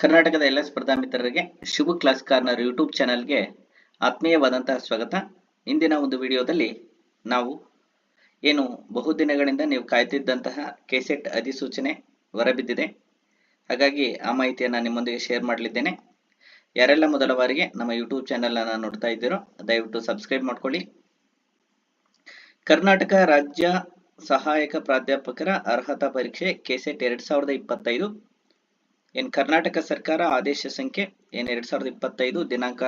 ಕರ್ನಾಟಕದ ಎಲ್ಲ ಸ್ಪರ್ಧಾ ಮಿತ್ರರಿಗೆ ಶುಭ ಕ್ಲಾಸ್ ಕಾರ್ನರ್ ಯೂಟ್ಯೂಬ್ ಚಾನಲ್ಗೆ ಆತ್ಮೀಯವಾದಂತಹ ಸ್ವಾಗತ. ಇಂದಿನ ಒಂದು ವಿಡಿಯೋದಲ್ಲಿ ನಾವು ಏನು ಬಹುದಿನಗಳಿಂದ ನೀವು ಕಾಯ್ತಿದ್ದಂತಹ ಕೆಸೆಟ್ ಅಧಿಸೂಚನೆ ಹೊರಬಿದ್ದಿದೆ. ಹಾಗಾಗಿ ಆ ಮಾಹಿತಿಯನ್ನು ನಿಮ್ಮೊಂದಿಗೆ ಶೇರ್ ಮಾಡಲಿದ್ದೇನೆ. ಯಾರೆಲ್ಲ ಮೊದಲ ಬಾರಿಗೆ ನಮ್ಮ ಯೂಟ್ಯೂಬ್ ಚಾನೆಲ್ ಅನ್ನು ನೋಡ್ತಾ ಇದ್ದೀರೋ, ದಯವಿಟ್ಟು ಸಬ್ಸ್ಕ್ರೈಬ್ ಮಾಡ್ಕೊಳ್ಳಿ. ಕರ್ನಾಟಕ ರಾಜ್ಯ ಸಹಾಯಕ ಪ್ರಾಧ್ಯಾಪಕರ ಅರ್ಹತಾ ಪರೀಕ್ಷೆ ಕೆಸೆಟ್ ಎರಡ್ ಸಾವಿರದ ಇಪ್ಪತ್ತೈದು ಏನ್ ಕರ್ನಾಟಕ ಸರ್ಕಾರ ಆದೇಶ ಸಂಖ್ಯೆ ಏನ್ ಎರಡ್ ಸಾವಿರದ ಇಪ್ಪತ್ತೈದು, ದಿನಾಂಕ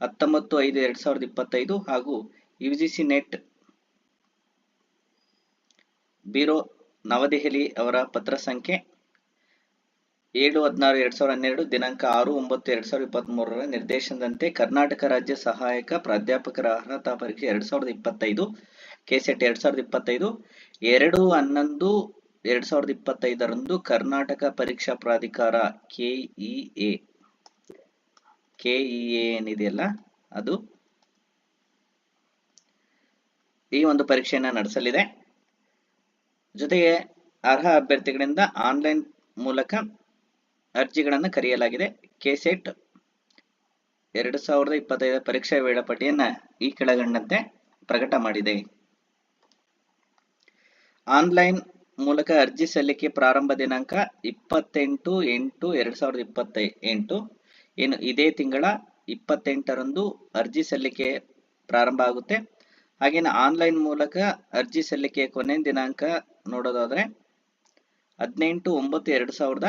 ಹತ್ತೊಂಬತ್ತು ಐದು ಎರಡ್ ಸಾವಿರದ ಇಪ್ಪತ್ತೈದು ಹಾಗೂ U G C NET bureau Navadehali ಅವರ ಪತ್ರ ಸಂಖ್ಯೆ ಏಳು ಹದಿನಾರು ಎರಡ್ ಸಾವಿರದ ಹನ್ನೆರಡು, ದಿನಾಂಕ ಆರು ಒಂಬತ್ತು ಎರಡ್ ಸಾವಿರದ ಇಪ್ಪತ್ತ್ ಮೂರರ ನಿರ್ದೇಶನದಂತೆ ಕರ್ನಾಟಕ ರಾಜ್ಯ ಸಹಾಯಕ ಪ್ರಾಧ್ಯಾಪಕರ ಅರ್ಹತಾ ಪರೀಕ್ಷೆ ಎರಡ್ ಸಾವಿರದ ಇಪ್ಪತ್ತೈದು, ಕೆಸೆಟ್ ಎರಡ್ ಸಾವಿರದ ಇಪ್ಪತ್ತೈದು, ಎರಡು ಹನ್ನೊಂದು ಎರಡ್ ಸಾವಿರದ ಇಪ್ಪತ್ತೈದರಂದು ಕರ್ನಾಟಕ ಪರೀಕ್ಷಾ ಪ್ರಾಧಿಕಾರ ಕೆಇಎ ಕೆಇಎ ಏನಿದೆಯಲ್ಲ ಅದು ಈ ಒಂದು ಪರೀಕ್ಷೆಯನ್ನ ನಡೆಸಲಿದೆ. ಜೊತೆಗೆ ಅರ್ಹ ಅಭ್ಯರ್ಥಿಗಳಿಂದ ಆನ್ಲೈನ್ ಮೂಲಕ ಅರ್ಜಿಗಳನ್ನು ಕರೆಯಲಾಗಿದೆ. ಕೆಸೆಟ್ ಎರಡು ಸಾವಿರದ ಇಪ್ಪತ್ತೈದರ ಪರೀಕ್ಷಾ ವೇಳಾಪಟ್ಟಿಯನ್ನು ಈ ಕೆಳಗಂಡಂತೆ ಪ್ರಕಟ ಮಾಡಿದೆ. ಆನ್ಲೈನ್ ಮೂಲಕ ಅರ್ಜಿ ಸಲ್ಲಿಕೆ ಪ್ರಾರಂಭ ದಿನಾಂಕ ಇಪ್ಪತ್ತೆಂಟು ಎಂಟು ಎರಡ್ ಸಾವಿರದ ಇಪ್ಪತ್ತ ಎಂಟು ಏನು ಇದೇ ತಿಂಗಳ ಇಪ್ಪತ್ತೆಂಟರಂದು ಅರ್ಜಿ ಸಲ್ಲಿಕೆ ಪ್ರಾರಂಭ ಆಗುತ್ತೆ. ಹಾಗೇನೆ ಆನ್ಲೈನ್ ಮೂಲಕ ಅರ್ಜಿ ಸಲ್ಲಿಕೆ ಕೊನೆ ದಿನಾಂಕ ನೋಡೋದಾದ್ರೆ ಹದಿನೆಂಟು ಒಂಬತ್ತು ಎರಡು ಸಾವಿರದ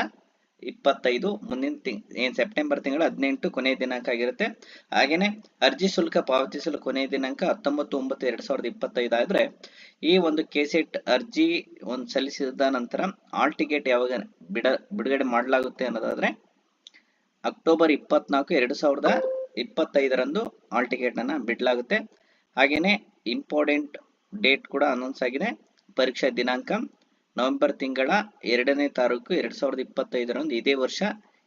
ಇಪ್ಪತ್ತೈದು ಮುಂದಿನ ತಿಂಗ್, ಏನ್ ಸೆಪ್ಟೆಂಬರ್ ತಿಂಗಳ ಹದಿನೆಂಟು ಕೊನೆಯ ದಿನಾಂಕ ಆಗಿರುತ್ತೆ. ಹಾಗೇನೆ ಅರ್ಜಿ ಶುಲ್ಕ ಪಾವತಿಸಲು ಕೊನೆಯ ದಿನಾಂಕ ಹತ್ತೊಂಬತ್ತು ಒಂಬತ್ತು ಎರಡ್ ಸಾವಿರದ ಇಪ್ಪತ್ತೈದು ಆದ್ರೆ ಈ ಒಂದು ಕೆಸೆಟ್ ಅರ್ಜಿ ಒಂದು ಸಲ್ಲಿಸಿದ ನಂತರ ಆಲ್ ಟಿಕೆಟ್ ಯಾವಾಗ ಬಿಡ, ಬಿಡುಗಡೆ ಮಾಡಲಾಗುತ್ತೆ ಅನ್ನೋದಾದ್ರೆ ಅಕ್ಟೋಬರ್ ಇಪ್ಪತ್ನಾಲ್ಕು ಎರಡು ಸಾವಿರದ ಇಪ್ಪತ್ತೈದರಂದು ಆಲ್ ಟಿಕೆಟ್ ಅನ್ನ ಬಿಡಲಾಗುತ್ತೆ. ಹಾಗೇನೆ ಇಂಪಾರ್ಟೆಂಟ್ ಡೇಟ್ ಕೂಡ ಅನೌನ್ಸ್ ಆಗಿದೆ. ಪರೀಕ್ಷಾ ದಿನಾಂಕ. ನವೆಂಬರ್ ತಿಂಗಳ ಎರಡನೇ ತಾರೀಕು ಎರಡ್ ಸಾವಿರದ ಇಪ್ಪತ್ತೈದರಂದು ಇದೇ ವರ್ಷ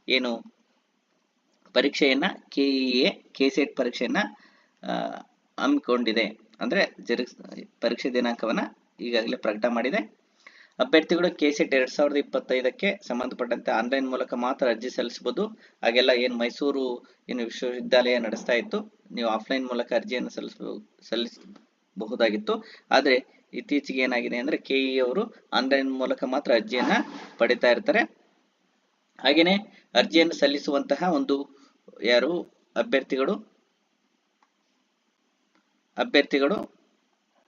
ಏನು ಪರೀಕ್ಷೆಯನ್ನ ಕೆಇಎ ಕೆಸೆಟ್ ಪರೀಕ್ಷೆಯನ್ನ ಹಮ್ಮಿಕೊಂಡಿದೆ. ಅಂದ್ರೆ ಜರುಗಿಸ್ ಪರೀಕ್ಷೆ ದಿನಾಂಕವನ್ನ ಈಗಾಗಲೇ ಪ್ರಕಟ ಮಾಡಿದೆ. ಅಭ್ಯರ್ಥಿಗಳು ಕೆಸೆಟ್ ಎರಡ್ ಸಾವಿರದ ಇಪ್ಪತ್ತೈದಕ್ಕೆ ಸಂಬಂಧಪಟ್ಟಂತೆ ಆನ್ಲೈನ್ ಮೂಲಕ ಮಾತ್ರ ಅರ್ಜಿ ಸಲ್ಲಿಸಬಹುದು. ಹಾಗೆಲ್ಲ ಏನು ಮೈಸೂರು ಏನು ವಿಶ್ವವಿದ್ಯಾಲಯ ನಡೆಸ್ತಾ ಇತ್ತು, ನೀವು ಆಫ್ಲೈನ್ ಮೂಲಕ ಅರ್ಜಿಯನ್ನು ಸಲ್ಲಿಸಬಹುದು ಸಲ್ಲಿಸಬಹುದಾಗಿತ್ತು. ಆದ್ರೆ ಇತ್ತೀಚೆಗೆ ಏನಾಗಿದೆ ಅಂದ್ರೆ ಕೆಇ ಅವರು ಆನ್ಲೈನ್ ಮೂಲಕ ಮಾತ್ರ ಅರ್ಜಿಯನ್ನ ಪಡಿತಾ ಇರ್ತಾರೆ. ಹಾಗೇನೆ ಅರ್ಜಿಯನ್ನು ಸಲ್ಲಿಸುವಂತಹ ಒಂದು ಯಾರು ಅಭ್ಯರ್ಥಿಗಳು ಅಭ್ಯರ್ಥಿಗಳು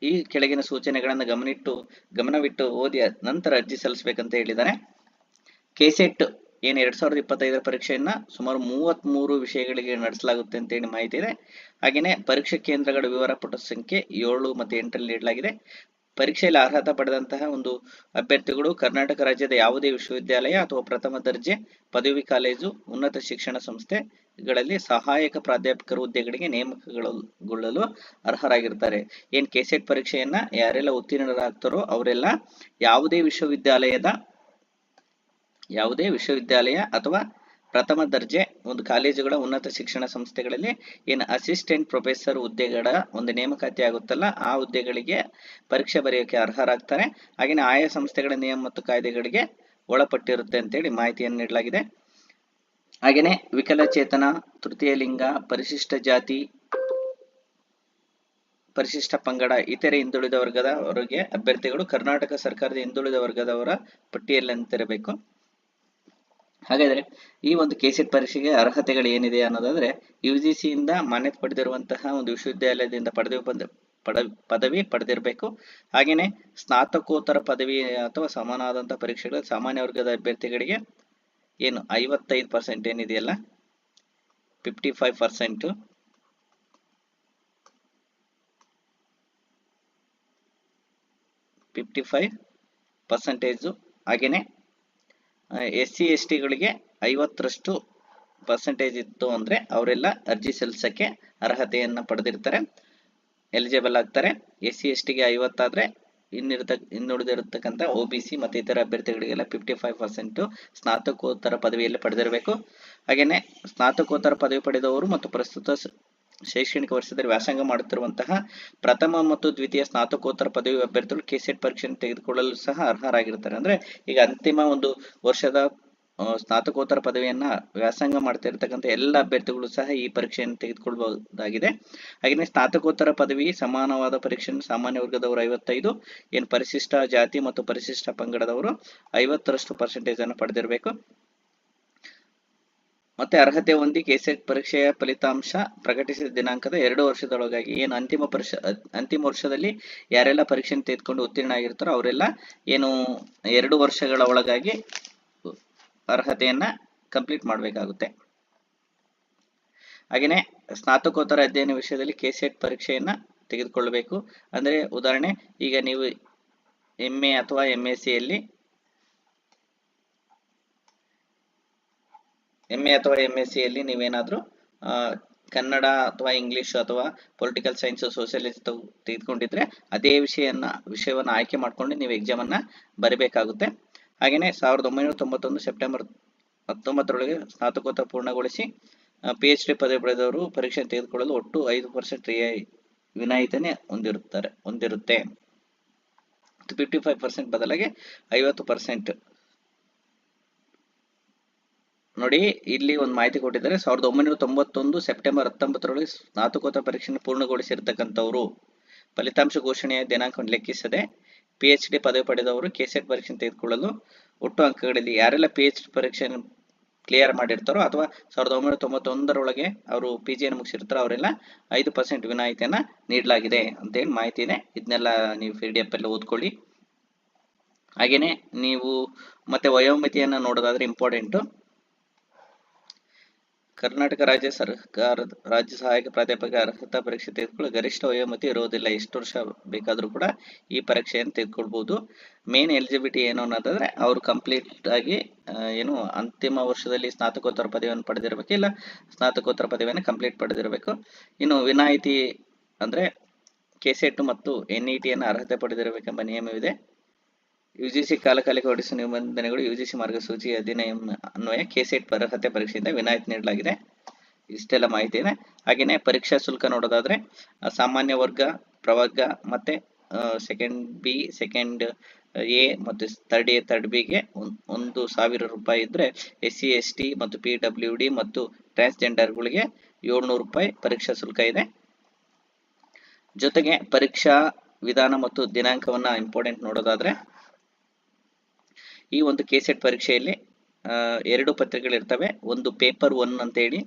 ಈ ಕೆಳಗಿನ ಸೂಚನೆಗಳನ್ನು ಗಮನಿಟ್ಟು, ಗಮನವಿಟ್ಟು ಓದಿ ನಂತರ ಅರ್ಜಿ ಸಲ್ಲಿಸಬೇಕಂತ ಹೇಳಿದ್ದಾರೆ. ಕೆಸೆಟ್ ಏನ್ ಎರಡ್ ಸಾವಿರದ ಇಪ್ಪತ್ತೈದರ ಪರೀಕ್ಷೆಯನ್ನ ಸುಮಾರು ಮೂವತ್ತ್ ಮೂರು ವಿಷಯಗಳಿಗೆ ನಡೆಸಲಾಗುತ್ತೆ ಅಂತ ಹೇಳಿ ಮಾಹಿತಿ ಇದೆ. ಹಾಗೇನೆ ಪರೀಕ್ಷಾ ಕೇಂದ್ರಗಳ ವಿವರ ಪುಟ ಸಂಖ್ಯೆ ಏಳು ಮತ್ತು ಎಂಟರಲ್ಲಿ ನೀಡಲಾಗಿದೆ. ಪರೀಕ್ಷೆಯಲ್ಲಿ ಅರ್ಹತೆ ಪಡೆದಂತಹ ಒಂದು ಅಭ್ಯರ್ಥಿಗಳು ಕರ್ನಾಟಕ ರಾಜ್ಯದ ಯಾವುದೇ ವಿಶ್ವವಿದ್ಯಾಲಯ ಅಥವಾ ಪ್ರಥಮ ದರ್ಜೆ ಪದವಿ ಕಾಲೇಜು ಉನ್ನತ ಶಿಕ್ಷಣ ಸಂಸ್ಥೆಗಳಲ್ಲಿ ಸಹಾಯಕ ಪ್ರಾಧ್ಯಾಪಕರ ಹುದ್ದೆಗಳಿಗೆ ನೇಮಕಗೊಳ್ಳಲು ಅರ್ಹರಾಗಿರ್ತಾರೆ. ಏನ್ ಕೆಸೆಟ್ ಪರೀಕ್ಷೆಯನ್ನ ಯಾರೆಲ್ಲ ಉತ್ತೀರ್ಣರಾಗ್ತಾರೋ ಅವರೆಲ್ಲ ಯಾವುದೇ ವಿಶ್ವವಿದ್ಯಾಲಯದ ಯಾವುದೇ ವಿಶ್ವವಿದ್ಯಾಲಯ ಅಥವಾ ಪ್ರಥಮ ದರ್ಜೆ, ಒಂದು ಕಾಲೇಜುಗಳ ಉನ್ನತ ಶಿಕ್ಷಣ ಸಂಸ್ಥೆಗಳಲ್ಲಿ ಏನು ಅಸಿಸ್ಟೆಂಟ್ ಪ್ರೊಫೆಸರ್ ಹುದ್ದೆಗಳ ಒಂದು ನೇಮಕಾತಿ ಆಗುತ್ತಲ್ಲ, ಆ ಹುದ್ದೆಗಳಿಗೆ ಪರೀಕ್ಷೆ ಬರೆಯೋಕೆ ಅರ್ಹರಾಗ್ತಾರೆ. ಹಾಗೆಯೇ ಆಯಾ ಸಂಸ್ಥೆಗಳ ನಿಯಮ ಮತ್ತು ಕಾಯ್ದೆಗಳಿಗೆ ಒಳಪಟ್ಟಿರುತ್ತೆ ಅಂತೇಳಿ ಮಾಹಿತಿಯನ್ನು ನೀಡಲಾಗಿದೆ. ಹಾಗೆಯೇ ವಿಕಲಚೇತನ, ತೃತೀಯ ಲಿಂಗ, ಪರಿಶಿಷ್ಟ ಜಾತಿ, ಪರಿಶಿಷ್ಟ ಪಂಗಡ ಇತರೆ ಹಿಂದುಳಿದ ವರ್ಗದವರಿಗೆ ಅಭ್ಯರ್ಥಿಗಳು ಕರ್ನಾಟಕ ಸರ್ಕಾರದ ಹಿಂದುಳಿದ ವರ್ಗದವರ ಪಟ್ಟಿಯಲ್ಲಂತಿರಬೇಕು. ಹಾಗಾದ್ರೆ ಈ ಒಂದು ಕೆಸೆಟ್ ಪರೀಕ್ಷೆಗೆ ಅರ್ಹತೆಗಳು ಏನಿದೆ ಅನ್ನೋದಾದ್ರೆ ಯು ಜಿ ಸಿಯಿಂದ ಮಾನ್ಯತೆ ಪಡೆದಿರುವಂತಹ ಒಂದು ವಿಶ್ವವಿದ್ಯಾಲಯದಿಂದ ಪಡೆದು ಬಂದ ಪಡ, ಪದವಿ ಪಡೆದಿರಬೇಕು. ಹಾಗೇನೆ ಸ್ನಾತಕೋತ್ತರ ಪದವಿ ಅಥವಾ ಸಮಾನವಾದಂತಹ ಪರೀಕ್ಷೆಗಳು ಸಾಮಾನ್ಯ ವರ್ಗದ ಅಭ್ಯರ್ಥಿಗಳಿಗೆ ಏನು ಐವತ್ತೈದು ಪರ್ಸೆಂಟ್ ಏನಿದೆಯಲ್ಲ? Fifty five percent fifty five percentage ಹಾಗೇನೆ ಎಸ್ ಸಿ ಎಸ್ ಟಿಗಳಿಗೆ ಐವತ್ತರಷ್ಟು ಪರ್ಸೆಂಟೇಜ್ ಇತ್ತು ಅಂದ್ರೆ ಅವರೆಲ್ಲ ಅರ್ಜಿ ಸಲ್ಲಿಸೋಕ್ಕೆ ಅರ್ಹತೆಯನ್ನು ಪಡೆದಿರ್ತಾರೆ ಎಲಿಜಿಬಲ್ ಆಗ್ತಾರೆ. ಎಸ್ ಸಿ ಎಸ್ ಟಿಗೆ ಐವತ್ತಾದರೆ ಇನ್ನಿರತ, ಇನ್ನುಳಿದಿರತಕ್ಕಂಥ ಒ ಬಿ ಸಿ ಮತ್ತು ಇತರ ಅಭ್ಯರ್ಥಿಗಳಿಗೆಲ್ಲ ಫಿಫ್ಟಿ ಫೈವ್ ಪರ್ಸೆಂಟ್ ಸ್ನಾತಕೋತ್ತರ ಪದವಿಯಲ್ಲಿ ಪಡೆದಿರಬೇಕು. ಹಾಗೆಯೇ ಸ್ನಾತಕೋತ್ತರ ಪದವಿ ಪಡೆದವರು ಮತ್ತು ಪ್ರಸ್ತುತ ಶೈಕ್ಷಣಿಕ ವರ್ಷದಲ್ಲಿ ವ್ಯಾಸಂಗ ಮಾಡುತ್ತಿರುವಂತಹ ಪ್ರಥಮ ಮತ್ತು ದ್ವಿತೀಯ ಸ್ನಾತಕೋತ್ತರ ಪದವಿ ಅಭ್ಯರ್ಥಿಗಳು ಕೆಸೆಟ್ ಪರೀಕ್ಷೆಯನ್ನು ತೆಗೆದುಕೊಳ್ಳಲು ಸಹ ಅರ್ಹರಾಗಿರ್ತಾರೆ ಅಂದ್ರೆ ಈಗ ಅಂತಿಮ ಒಂದು ವರ್ಷದ ಸ್ನಾತಕೋತ್ತರ ಪದವಿಯನ್ನ ವ್ಯಾಸಂಗ ಮಾಡ್ತಿರ್ತಕ್ಕಂಥ ಎಲ್ಲ ಅಭ್ಯರ್ಥಿಗಳು ಸಹ ಈ ಪರೀಕ್ಷೆಯನ್ನು ತೆಗೆದುಕೊಳ್ಬಹುದಾಗಿದೆ. ಹಾಗೆಯೇ ಸ್ನಾತಕೋತ್ತರ ಪದವಿ ಸಮಾನವಾದ ಪರೀಕ್ಷೆಯನ್ನು ಸಾಮಾನ್ಯ ವರ್ಗದವರು ಐವತ್ತೈದು, ಏನು ಪರಿಶಿಷ್ಟ ಜಾತಿ ಮತ್ತು ಪರಿಶಿಷ್ಟ ಪಂಗಡದವರು ಐವತ್ತರಷ್ಟು ಪರ್ಸೆಂಟೇಜ್ ಅನ್ನು ಪಡೆದಿರಬೇಕು. ಮತ್ತೆ ಅರ್ಹತೆ ಹೊಂದಿ ಕೆಸೆಟ್ ಪರೀಕ್ಷೆಯ ಫಲಿತಾಂಶ ಪ್ರಕಟಿಸಿದ ದಿನಾಂಕದ ಎರಡು ವರ್ಷದೊಳಗಾಗಿ ಏನು ಅಂತಿಮ ಪರೀಕ್ಷ ಅಂತಿಮ ವರ್ಷದಲ್ಲಿ ಯಾರೆಲ್ಲ ಪರೀಕ್ಷೆಯನ್ನು ತೆಗೆದುಕೊಂಡು ಉತ್ತೀರ್ಣ ಆಗಿರ್ತಾರೋ ಅವರೆಲ್ಲ ಏನು ಎರಡು ವರ್ಷಗಳ ಒಳಗಾಗಿ ಅರ್ಹತೆಯನ್ನ ಕಂಪ್ಲೀಟ್ ಮಾಡಬೇಕಾಗುತ್ತೆ. ಹಾಗೆಯೇ ಸ್ನಾತಕೋತ್ತರ ಅಧ್ಯಯನ ವಿಷಯದಲ್ಲಿ ಕೆಸೆಟ್ ಪರೀಕ್ಷೆಯನ್ನ ತೆಗೆದುಕೊಳ್ಳಬೇಕು. ಅಂದ್ರೆ ಉದಾಹರಣೆ, ಈಗ ನೀವು ಎಂ ಎ ಅಥವಾ ಎಂ ಎಸ್ ಸಿಯಲ್ಲಿ ಎಂ ಎ ಅಥವಾ ಎಂ ಎಸ್ ಸಿಯಲ್ಲಿ ನೀವೇನಾದರೂ ಕನ್ನಡ ಅಥವಾ ಇಂಗ್ಲಿಷ್ ಅಥವಾ ಪೊಲಿಟಿಕಲ್ ಸೈನ್ಸ್ ಸೋಷಿಯಾಲಜಿ ತೆಗೆದುಕೊಂಡಿದ್ರೆ ಅದೇ ವಿಷಯನ ವಿಷಯವನ್ನು ಆಯ್ಕೆ ಮಾಡಿಕೊಂಡು ನೀವು ಎಕ್ಸಾಮ್ ಅನ್ನ ಬರೀಬೇಕಾಗುತ್ತೆ. ಹಾಗೆಯೇ ಸಾವಿರದ ಒಂಬೈನೂರ ತೊಂಬತ್ತೊಂದು ಸೆಪ್ಟೆಂಬರ್ ಹತ್ತೊಂಬತ್ತರೊಳಗೆ ಸ್ನಾತಕೋತ್ತರ ಪೂರ್ಣಗೊಳಿಸಿ ಪಿ ಎಚ್ ಡಿ ಪದವಿ ಪಡೆದವರು ಪರೀಕ್ಷೆ ತೆಗೆದುಕೊಳ್ಳಲು ಒಟ್ಟು ಐದು ಪರ್ಸೆಂಟ್ ರಿಯಾಯಿ ವಿನಾಯಿತಿನೇ ಹೊಂದಿರುತ್ತಾರೆ, ಹೊಂದಿರುತ್ತೆ. ಫಿಫ್ಟಿ ಫೈವ್ ಪರ್ಸೆಂಟ್ ಬದಲಾಗಿ ಐವತ್ತು ಪರ್ಸೆಂಟ್ ನೋಡಿ, ಇಲ್ಲಿ ಒಂದು ಮಾಹಿತಿ ಕೊಟ್ಟಿದ್ದಾರೆ. ಸಾವಿರದ ಒಂಬೈನೂರ ತೊಂಬತ್ತೊಂದು ಸೆಪ್ಟೆಂಬರ್ ಹತ್ತೊಂಬತ್ತರೊಳಗೆ ಸ್ನಾತಕೋತ್ತರ ಪರೀಕ್ಷೆಯನ್ನು ಪೂರ್ಣಗೊಳಿಸಿರ್ತಕ್ಕಂಥವರು. ಫಲಿತಾಂಶ ಘೋಷಣೆಯ ದಿನಾಂಕವನ್ನು ಲೆಕ್ಕಿಸದೆ ಪಿ ಎಚ್ ಡಿ ಪದವಿ ಪಡೆದವರು ಕೆಸೆಟ್ ಪರೀಕ್ಷೆ ತೆಗೆದುಕೊಳ್ಳಲು ಒಟ್ಟು ಅಂಕಗಳಲ್ಲಿ ಯಾರೆಲ್ಲ ಪಿ ಎಚ್ ಡಿ ಪರೀಕ್ಷೆಯನ್ನು ಕ್ಲಿಯರ್ ಮಾಡಿರ್ತಾರೋ ಅಥವಾ ಸಾವಿರದ ಒಂಬೈನೂರ ತೊಂಬತ್ತೊಂದರೊಳಗೆ ಅವರು ಪಿ ಜಿಯನ್ನು ಮುಗಿಸಿರ್ತಾರೋ ಅವರೆಲ್ಲ ಐದು ಪರ್ಸೆಂಟ್ ವಿನಾಯಿತಿಯನ್ನು ನೀಡಲಾಗಿದೆ ಅಂತೇಳಿ ಮಾಹಿತಿ ಇದೆ. ಇದನ್ನೆಲ್ಲ ನೀವು ಪಿ ಡಿ ಎಫ್ ಅಲ್ಲಿ ಓದ್ಕೊಳ್ಳಿ. ಹಾಗೆಯೇ ನೀವು ಮತ್ತೆ ವಯೋಮಿತಿಯನ್ನು ನೋಡೋದಾದ್ರೆ ಇಂಪಾರ್ಟೆಂಟು ಕರ್ನಾಟಕ ರಾಜ್ಯ ಸರ್ಕಾರದ ರಾಜ್ಯ ಸಹಾಯಕ ಪ್ರಾಧ್ಯಾಪಕ ಅರ್ಹತಾ ಪರೀಕ್ಷೆ ತೆಗೆದುಕೊಳ್ಳಲು ಗರಿಷ್ಠ ವಯೋಮಿತಿ ಇರೋದಿಲ್ಲ ಎಷ್ಟು ವರ್ಷ ಬೇಕಾದರೂ ಕೂಡ ಈ ಪರೀಕ್ಷೆಯನ್ನು ತೆಗೆದುಕೊಳ್ಬೋದು ಮೇನ್ ಎಲಿಜಿಬಿಲಿಟಿ ಏನು ಅನ್ನೋದಾದ್ರೆ, ಅವರು ಕಂಪ್ಲೀಟ್ ಆಗಿ ಏನು ಅಂತಿಮ ವರ್ಷದಲ್ಲಿ ಸ್ನಾತಕೋತ್ತರ ಪದವಿಯನ್ನು ಪಡೆದಿರಬೇಕು ಇಲ್ಲ ಸ್ನಾತಕೋತ್ತರ ಪದವಿಯನ್ನು ಕಂಪ್ಲೀಟ್ ಪಡೆದಿರಬೇಕು. ಇನ್ನು ವಿನಾಯಿತಿ ಅಂದ್ರೆ ಕೆಸೆಟ್ ಮತ್ತು ಎನ್ ಇ ಟಿಯನ್ನು ಅರ್ಹತೆ ಪಡೆದಿರಬೇಕೆಂಬ ನಿಯಮವಿದೆ. ಯುಜಿಸಿ ಕಾಲಕಾಲಿಕ ಹೊಡಿಸುವ ನಿಬಂಧನೆಗಳು ಯುಜಿಸಿ ಮಾರ್ಗಸೂಚಿ ಅಧಿನಿಯಮ ಅನ್ವಯ ಕೆಸೆಟ್ ಅರ್ಹತೆ ಪರೀಕ್ಷೆಯಿಂದ ವಿನಾಯಿತಿ ನೀಡಲಾಗಿದೆ. ಇಷ್ಟೆಲ್ಲ ಮಾಹಿತಿ ಇದೆ. ಹಾಗೆಯೇ ಪರೀಕ್ಷಾ ಶುಲ್ಕ ನೋಡೋದಾದ್ರೆ ಸಾಮಾನ್ಯ ವರ್ಗ, ಪ್ರವರ್ಗ ಮತ್ತೆ ಸೆಕೆಂಡ್ ಬಿ ಸೆಕೆಂಡ್ ಎ ಮತ್ತು ತರ್ಡ್ ಎ ಥರ್ಡ್ ಬಿಗೆ ಒಂದು ಸಾವಿರ ರೂಪಾಯಿ ಇದ್ರೆ ಎಸ್ ಸಿ ಎಸ್ ಟಿ ಮತ್ತು ಪಿ ಡಬ್ಲ್ಯೂ ಡಿ ಮತ್ತು ಟ್ರಾನ್ಸ್ಜೆಂಡರ್ಗಳಿಗೆ ಏಳ್ನೂರು ರೂಪಾಯಿ ಪರೀಕ್ಷಾ ಶುಲ್ಕ ಇದೆ. ಜೊತೆಗೆ ಪರೀಕ್ಷಾ ವಿಧಾನ ಮತ್ತು ದಿನಾಂಕವನ್ನ ಇಂಪಾರ್ಟೆಂಟ್ ನೋಡೋದಾದ್ರೆ ಈ ಒಂದು ಕೆ ಸೆಟ್ ಪರೀಕ್ಷೆಯಲ್ಲಿ ಎರಡು ಪತ್ರಿಕೆಗಳಿರ್ತವೆ. ಒಂದು ಪೇಪರ್ ಒನ್ ಅಂತ ಹೇಳಿ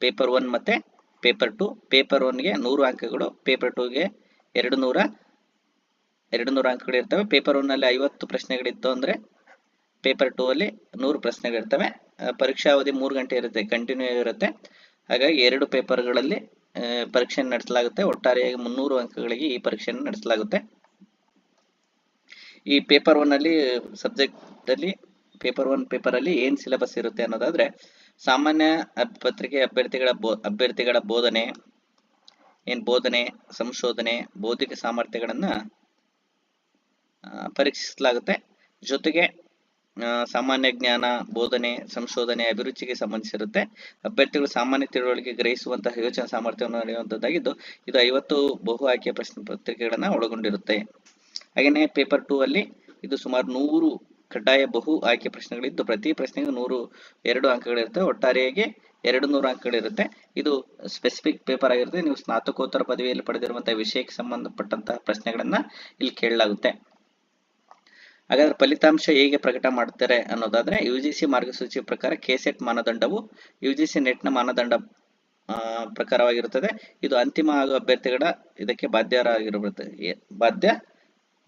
ಪೇಪರ್ ಒನ್ ಮತ್ತೆ ಪೇಪರ್ ಟು ಪೇಪರ್ ಒನ್ಗೆ ನೂರು ಅಂಕಗಳು ಪೇಪರ್ ಟೂಗೆ ಎರಡು ನೂರ ಎರಡು ನೂರು ಅಂಕಗಳು ಇರ್ತವೆ ಪೇಪರ್ ಒನ್ ಅಲ್ಲಿ ಐವತ್ತು ಪ್ರಶ್ನೆಗಳಿತ್ತು ಅಂದ್ರೆ ಪೇಪರ್ ಟೂ ಅಲ್ಲಿ ನೂರು ಪ್ರಶ್ನೆಗಳಿರ್ತವೆ. ಪರೀಕ್ಷಾ ಅವಧಿ ಮೂರು ಗಂಟೆ ಇರುತ್ತೆ ಕಂಟಿನ್ಯೂ ಇರುತ್ತೆ. ಹಾಗಾಗಿ ಎರಡು ಪೇಪರ್ಗಳಲ್ಲಿ ಪರೀಕ್ಷೆ ನಡೆಸಲಾಗುತ್ತೆ. ಒಟ್ಟಾರೆಯಾಗಿ ಮುನ್ನೂರು ಅಂಕಗಳಿಗೆ ಈ ಪರೀಕ್ಷೆಯನ್ನು ನಡೆಸಲಾಗುತ್ತೆ. ಈ ಪೇಪರ್ ಒನ್ ಅಲ್ಲಿ ಸಬ್ಜೆಕ್ಟ್ ಅಲ್ಲಿ ಪೇಪರ್ ಒನ್ ಪೇಪರ್ ಅಲ್ಲಿ ಏನ್ ಸಿಲೆಬಸ್ ಇರುತ್ತೆ ಅನ್ನೋದಾದ್ರೆ, ಸಾಮಾನ್ಯ ಪತ್ರಿಕೆ ಅಭ್ಯರ್ಥಿಗಳ ಅಭ್ಯರ್ಥಿಗಳ ಬೋಧನೆ, ಏನ್ ಬೋಧನೆ, ಸಂಶೋಧನೆ, ಬೌದ್ಧಿಕ ಸಾಮರ್ಥ್ಯಗಳನ್ನ ಪರೀಕ್ಷಿಸಲಾಗುತ್ತೆ. ಜೊತೆಗೆ ಸಾಮಾನ್ಯ ಜ್ಞಾನ, ಬೋಧನೆ, ಸಂಶೋಧನೆ, ಅಭಿರುಚಿಗೆ ಸಂಬಂಧಿಸಿರುತ್ತೆ. ಅಭ್ಯರ್ಥಿಗಳು ಸಾಮಾನ್ಯ ತಿಳುವಳಿಕೆ ಗ್ರಹಿಸುವಂತಹ ಯೋಚನಾ ಸಾಮರ್ಥ್ಯವನ್ನು ನಡೆಯುವಂತದ್ದಾಗಿದ್ದು ಇದು ಐವತ್ತು ಬಹು ಆಯ್ಕೆ ಪ್ರಶ್ನೆ ಪತ್ರಿಕೆಗಳನ್ನ ಒಳಗೊಂಡಿರುತ್ತೆ. ಹಾಗೆಯೇ ಪೇಪರ್ ಟೂ ಅಲ್ಲಿ ಇದು ಸುಮಾರು ನೂರು ಕಡ್ಡಾಯ ಬಹು ಆಯ್ಕೆ ಪ್ರಶ್ನೆಗಳಿದ್ದು, ಪ್ರತಿ ಪ್ರಶ್ನೆಗೂ ನೂರು, ಎರಡು ಅಂಕಗಳಿರುತ್ತೆ. ಒಟ್ಟಾರೆಯಾಗಿ ಎರಡು ನೂರು ಅಂಕಗಳಿರುತ್ತೆ. ಇದು ಸ್ಪೆಸಿಫಿಕ್ ಪೇಪರ್ ಆಗಿರುತ್ತೆ. ನೀವು ಸ್ನಾತಕೋತ್ತರ ಪದವಿಯಲ್ಲಿ ಪಡೆದಿರುವಂತಹ ವಿಷಯಕ್ಕೆ ಸಂಬಂಧಪಟ್ಟಂತಹ ಪ್ರಶ್ನೆಗಳನ್ನ ಇಲ್ಲಿ ಕೇಳಲಾಗುತ್ತೆ. ಹಾಗಾದ್ರೆ ಫಲಿತಾಂಶ ಹೇಗೆ ಪ್ರಕಟ ಮಾಡ್ತಾರೆ ಅನ್ನೋದಾದ್ರೆ ಯು ಜಿ ಸಿ ಮಾರ್ಗಸೂಚಿ ಪ್ರಕಾರ ಕೆಸೆಟ್ ಮಾನದಂಡವು ಯು ಜಿ ಸಿ ನೆಟ್ನ ಮಾನದಂಡ ಪ್ರಕಾರವಾಗಿರುತ್ತದೆ. ಇದು ಅಂತಿಮ ಹಾಗೂ ಅಭ್ಯರ್ಥಿಗಳ ಇದಕ್ಕೆ ಬಾಧ್ಯರಾಗಿರುತ್ತೆ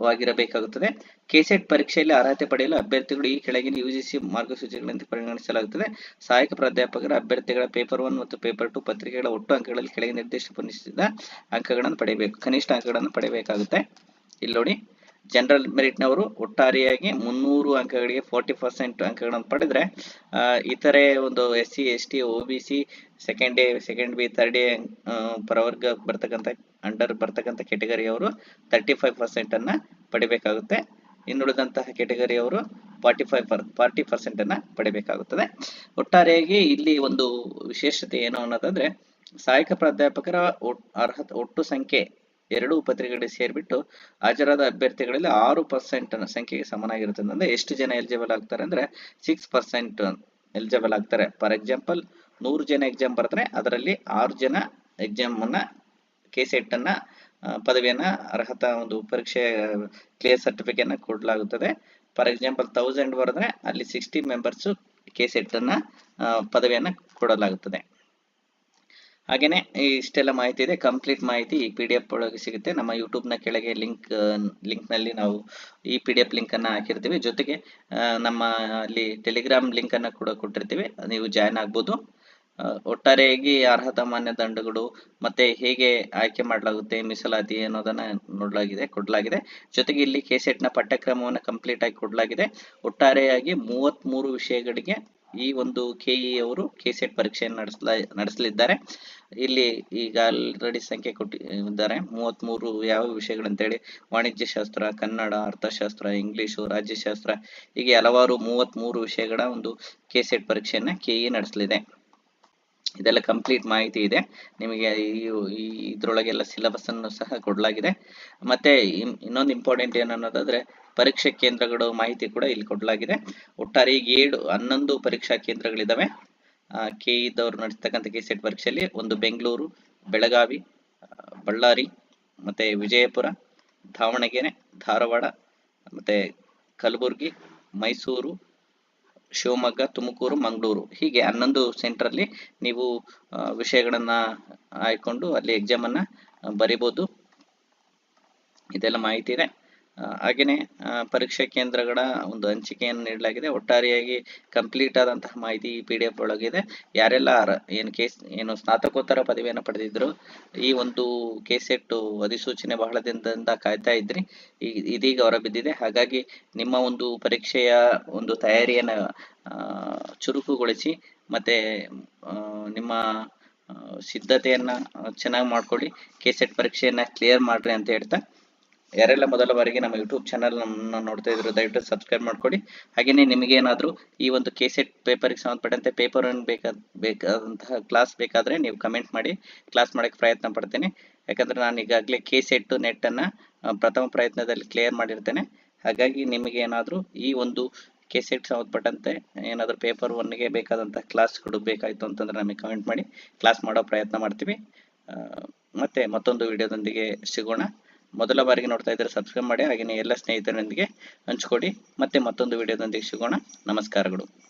ಬಾಧ್ಯವಾಗಿರಬೇಕಾಗುತ್ತದೆ ಕೆಸೆಟ್ ಪರೀಕ್ಷೆಯಲ್ಲಿ ಅರ್ಹತೆ ಪಡೆಯಲು ಅಭ್ಯರ್ಥಿಗಳು ಈ ಕೆಳಗಿನ ಯು ಜಿ ಸಿ ಮಾರ್ಗಸೂಚಿಗಳಂತೆ ಪರಿಗಣಿಸಲಾಗುತ್ತದೆ. ಸಹಾಯಕ ಪ್ರಾಧ್ಯಾಪಕರ ಅಭ್ಯರ್ಥಿಗಳ ಪೇಪರ್ ಒನ್ ಮತ್ತು ಪೇಪರ್ ಟು ಪತ್ರಿಕೆಗಳ ಒಟ್ಟು ಅಂಕಗಳಲ್ಲಿ ಕೆಳಗೆ ನಿರ್ದಿಷ್ಟಪಡಿಸಿದ ಅಂಕಗಳನ್ನು ಪಡೆಯಬೇಕು. ಕನಿಷ್ಠ ಅಂಕಗಳನ್ನು ಪಡೆಯಬೇಕಾಗುತ್ತೆ. ಇಲ್ಲಿ ನೋಡಿ, ಜನರಲ್ ಮೆರಿಟ್ನವರು ಒಟ್ಟಾರೆಯಾಗಿ ಮುನ್ನೂರು ಅಂಕಗಳಿಗೆ ಫೋರ್ಟಿ ಪರ್ಸೆಂಟ್ ಅಂಕಗಳನ್ನು ಪಡೆದ್ರೆ ಇತರೆ ಒಂದು S C S T O B, C second day second B third day ಪ್ರವರ್ಗ ಬರ್ತಕ್ಕಂಥ ಅಂಡರ್ ಬರ್ತಕ್ಕಂಥ ಕೆಟಗರಿಯವರು ತರ್ಟಿ ಫೈವ್ ಪರ್ಸೆಂಟನ್ನು ಪಡಿಬೇಕಾಗುತ್ತೆ. ಇನ್ನುಳಿದಂತಹ ಕೆಟಗರಿಯವರು ಫಾರ್ಟಿ ಫೈವ್ ಪರ್ ಫಾರ್ಟಿ ಪರ್ಸೆಂಟನ್ನು ಪಡಿಬೇಕಾಗುತ್ತದೆ. ಒಟ್ಟಾರೆಯಾಗಿ ಇಲ್ಲಿ ಒಂದು ವಿಶೇಷತೆ ಏನು ಅನ್ನೋದಾದ್ರೆ, ಸಹಾಯಕ ಪ್ರಾಧ್ಯಾಪಕರ ಅರ್ಹತೆ, ಒಟ್ಟು ಸಂಖ್ಯೆ ಎರಡು ಉಪತ್ರಿಕೆಗಳಿಗೆ ಸೇರಿಬಿಟ್ಟು ಹಾಜರಾದ ಅಭ್ಯರ್ಥಿಗಳಲ್ಲಿ ಆರು ಪರ್ಸೆಂಟ್ ಸಂಖ್ಯೆಗೆ ಸಮನಾಗಿರುತ್ತೆ. ಅಂದ್ರೆ ಎಷ್ಟು ಜನ ಎಲಿಜಿಬಲ್ ಆಗ್ತಾರೆ ಅಂದ್ರೆ ಸಿಕ್ಸ್ ಪರ್ಸೆಂಟ್ ಎಲಿಜಿಬಲ್ ಆಗ್ತಾರೆ. ಫಾರ್ ಎಕ್ಸಾಂಪಲ್ ನೂರು ಜನ ಎಕ್ಸಾಮ್ ಬರೆದ್ರೆ ಅದರಲ್ಲಿ ಆರು ಜನ ಎಕ್ಸಾಮ್ ಅನ್ನ ಕೆ ಸೆಟ್ ಅನ್ನ ಪದವಿಯನ್ನ, ಅರ್ಹತಾ ಒಂದು ಪರೀಕ್ಷೆ ಕ್ಲಿಯರ್ ಸರ್ಟಿಫಿಕೇಟ್ ಅನ್ನ ಕೊಡಲಾಗುತ್ತದೆ. ಫಾರ್ ಎಕ್ಸಾಂಪಲ್ ತೌಸಂಡ್ ಬರೆದ್ರೆ ಅಲ್ಲಿ ಸಿಕ್ಸ್ಟಿ ಮೆಂಬರ್ಸ್ ಕೆ ಸೆಟ್ ಅನ್ನ ಪದವಿಯನ್ನ ಕೊಡಲಾಗುತ್ತದೆ. ಹಾಗೇನೆ ಈ ಇಷ್ಟೆಲ್ಲ ಮಾಹಿತಿ ಇದೆ. ಕಂಪ್ಲೀಟ್ ಮಾಹಿತಿ ಈ ಪಿ ಡಿ ಎಫ್ ಒಳಗೆ ಸಿಗುತ್ತೆ. ನಮ್ಮ ಯೂಟ್ಯೂಬ್ನ ಕೆಳಗೆ ಲಿಂಕ್ ಲಿಂಕ್ನಲ್ಲಿ ನಾವು ಈ ಪಿ ಡಿ ಎಫ್ ಲಿಂಕ್ ಅನ್ನ ಹಾಕಿರ್ತೀವಿ. ಜೊತೆಗೆ ನಮ್ಮ ಅಲ್ಲಿ ಟೆಲಿಗ್ರಾಮ್ ಲಿಂಕ್ ಅನ್ನ ಕೂಡ ಕೊಟ್ಟಿರ್ತೀವಿ. ನೀವು ಜಾಯ್ನ್ ಆಗ್ಬೋದು. ಒಟ್ಟಾರೆಯಾಗಿ ಅರ್ಹತಾ ಮಾನದಂಡಗಳು ಮತ್ತೆ ಹೇಗೆ ಆಯ್ಕೆ ಮಾಡಲಾಗುತ್ತೆ, ಮೀಸಲಾತಿ ಅನ್ನೋದನ್ನ ನೋಡಲಾಗಿದೆ, ಕೊಡಲಾಗಿದೆ. ಜೊತೆಗೆ ಇಲ್ಲಿ ಕೆಸೆಟ್ನ ಪಠ್ಯಕ್ರಮವನ್ನು ಕಂಪ್ಲೀಟ್ ಆಗಿ ಕೊಡಲಾಗಿದೆ. ಒಟ್ಟಾರೆಯಾಗಿ ಮೂವತ್ತ್ ಮೂರು ವಿಷಯಗಳಿಗೆ ಈ ಒಂದು ಕೆಇ ಅವರು ಕೆಸೆಟ್ ಪರೀಕ್ಷೆಯನ್ನು ನಡೆಸಲ, ನಡೆಸಲಿದ್ದಾರೆ. ಇಲ್ಲಿ ಈಗ ಆಲ್ರೆಡಿ ಸಂಖ್ಯೆ ಕೊಟ್ಟಿದ್ದಾರೆ ಮೂವತ್ತ್ ಮೂರು ಯಾವ ವಿಷಯಗಳಂತೇಳಿ ವಾಣಿಜ್ಯ ಶಾಸ್ತ್ರ ಕನ್ನಡ, ಅರ್ಥಶಾಸ್ತ್ರ ಇಂಗ್ಲಿಷು ರಾಜ್ಯಶಾಸ್ತ್ರ, ಹೀಗೆ ಹಲವಾರು ಮೂವತ್ತ್ ಮೂರು ವಿಷಯಗಳ ಒಂದು ಕೆಸೆಟ್ ಪರೀಕ್ಷೆಯನ್ನ ಕೆಇ ನಡೆಸಲಿದೆ. ಇದೆಲ್ಲ ಕಂಪ್ಲೀಟ್ ಮಾಹಿತಿ ಇದೆ. ನಿಮಗೆ ಈ ಇದ್ರೊಳಗೆಲ್ಲ ಸಿಲೆಬಸ್ ಅನ್ನು ಸಹ ಕೊಡಲಾಗಿದೆ. ಮತ್ತೆ ಇನ್- ಇನ್ನೊಂದು ಇಂಪಾರ್ಟೆಂಟ್ ಏನು ಅನ್ನೋದಾದ್ರೆ, ಪರೀಕ್ಷಾ ಕೇಂದ್ರಗಳು ಮಾಹಿತಿ ಕೂಡ ಇಲ್ಲಿ ಕೊಡಲಾಗಿದೆ. ಒಟ್ಟಾರೆ ಈಗ ಏಳು, ಹನ್ನೊಂದು ಪರೀಕ್ಷಾ ಕೇಂದ್ರಗಳಿದ್ದಾವೆ ಕೆ ಇದ್ದವರು ನಡೆಸ್ತಕ್ಕಂಥ ಕೆ ಸೆಟ್ ಪರೀಕ್ಷೆಯಲ್ಲಿ ಒಂದು ಬೆಂಗಳೂರು, ಬೆಳಗಾವಿ ಬಳ್ಳಾರಿ, ಮತ್ತೆ ವಿಜಯಪುರ, ದಾವಣಗೆರೆ, ಧಾರವಾಡ, ಮತ್ತೆ ಕಲಬುರಗಿ, ಮೈಸೂರು ಶಿವಮೊಗ್ಗ ತುಮಕೂರು ಮಂಗಳೂರು. ಹೀಗೆ ಹನ್ನೊಂದು ಸೆಂಟ್ರಲ್ಲಿ ನೀವು ವಿಷಯಗಳನ್ನು ಆಯ್ಕೊಂಡು ಅಲ್ಲಿ ಎಕ್ಸಾಮ್ ಅನ್ನ ಆ, ಬರಿಬೋದು. ಇದೆಲ್ಲ ಮಾಹಿತಿ ಇದೆ. ಆ, ಹಾಗೇನೆ ಪರೀಕ್ಷಾ ಕೇಂದ್ರಗಳ ಒಂದು ಹಂಚಿಕೆಯನ್ನು ನೀಡಲಾಗಿದೆ. ಒಟ್ಟಾರೆಯಾಗಿ ಕಂಪ್ಲೀಟ್ ಆದಂತಹ ಮಾಹಿತಿ ಪಿ ಡಿ ಎಫ್ ಒಳಗಿದೆ. ಯಾರೆಲ್ಲ ಏನು ಕೇಸ್ ಏನು ಸ್ನಾತಕೋತ್ತರ ಪದವಿಯನ್ನು ಪಡೆದಿದ್ರು ಈ ಒಂದು ಕೇಸೆಟ್ಟು ಅಧಿಸೂಚನೆ ಬಹಳ ದಿನದಿಂದ ಕಾಯ್ತಾ ಇದ್ರಿ. ಈ ಇದೀಗ ಹೊರಬಿದ್ದಿದೆ ಹಾಗಾಗಿ ನಿಮ್ಮ ಒಂದು ಪರೀಕ್ಷೆಯ ಒಂದು ತಯಾರಿಯನ್ನ ಚುರುಕುಗೊಳಿಸಿ ಮತ್ತೆ ನಿಮ್ಮ ಸಿದ್ಧತೆಯನ್ನ ಚೆನ್ನಾಗಿ ಮಾಡ್ಕೊಳ್ಳಿ. ಕೆಸೆಟ್ ಪರೀಕ್ಷೆಯನ್ನ ಕ್ಲಿಯರ್ ಮಾಡ್ರಿ ಅಂತ ಹೇಳ್ತಾ ಯಾರೆಲ್ಲ ಮೊದಲ ಬಾರಿಗೆ ನಮ್ಮ ಯೂಟ್ಯೂಬ್ ಚಾನಲ್ ನಮ್ಮನ್ನ ನೋಡ್ತಾ ಇದ್ರು ದಯವಿಟ್ಟು ಸಬ್ಸ್ಕ್ರೈಬ್ ಮಾಡ್ಕೊಳ್ಳಿ. ಹಾಗೆಯೇ ನಿಮಗೆ ಏನಾದರೂ ಈ ಒಂದು ಕೆಸೆಟ್ ಪೇಪರಿಗೆ ಸಂಬಂಧಪಟ್ಟಂತೆ ಪೇಪರ್ ಬೇಕಾದ ಬೇಕಾದಂತಹ ಕ್ಲಾಸ್ ಬೇಕಾದರೆ ನೀವು ಕಮೆಂಟ್ ಮಾಡಿ. ಕ್ಲಾಸ್ ಮಾಡಕ್ಕೆ ಪ್ರಯತ್ನ ಪಡ್ತೇನೆ. ಯಾಕಂದ್ರೆ ನಾನು ಈಗಾಗಲೇ ಕೆ ಸೆಟ್ ನೆಟ್ ಅನ್ನ ಆ, ಪ್ರಥಮ ಪ್ರಯತ್ನದಲ್ಲಿ ಕ್ಲಿಯರ್ ಮಾಡಿರ್ತೇನೆ. ಹಾಗಾಗಿ ನಿಮಗೆ ಏನಾದರೂ ಈ ಒಂದು ಕೆ ಸೆಟ್ ಸಂಬಂಧಪಟ್ಟಂತೆ ಏನಾದರೂ ಪೇಪರ್ ಒನ್ಗೆ ಬೇಕಾದಂತಹ ಕ್ಲಾಸ್ಗಳು ಬೇಕಾಯಿತು ಅಂತಂದ್ರೆ ನಮಗೆ ಕಮೆಂಟ್ ಮಾಡಿ. ಕ್ಲಾಸ್ ಮಾಡೋ ಪ್ರಯತ್ನ ಮಾಡ್ತೀವಿ. ಮತ್ತೆ ಮತ್ತೊಂದು ವಿಡಿಯೋದೊಂದಿಗೆ ಸಿಗೋಣ. ಮೊದಲ ಬಾರಿಗೆ ನೋಡ್ತಾ ಇದ್ದರೆ ಸಬ್ಸ್ಕ್ರೈಬ್ ಮಾಡಿ ಹಾಗೆಯೇ ಎಲ್ಲ ಸ್ನೇಹಿತರೊಂದಿಗೆ ಹಂಚ್ಕೊಡಿ ಮತ್ತೆ ಮತ್ತೊಂದು ವಿಡಿಯೋದೊಂದಿಗೆ ಸಿಗೋಣ. ನಮಸ್ಕಾರಗಳು.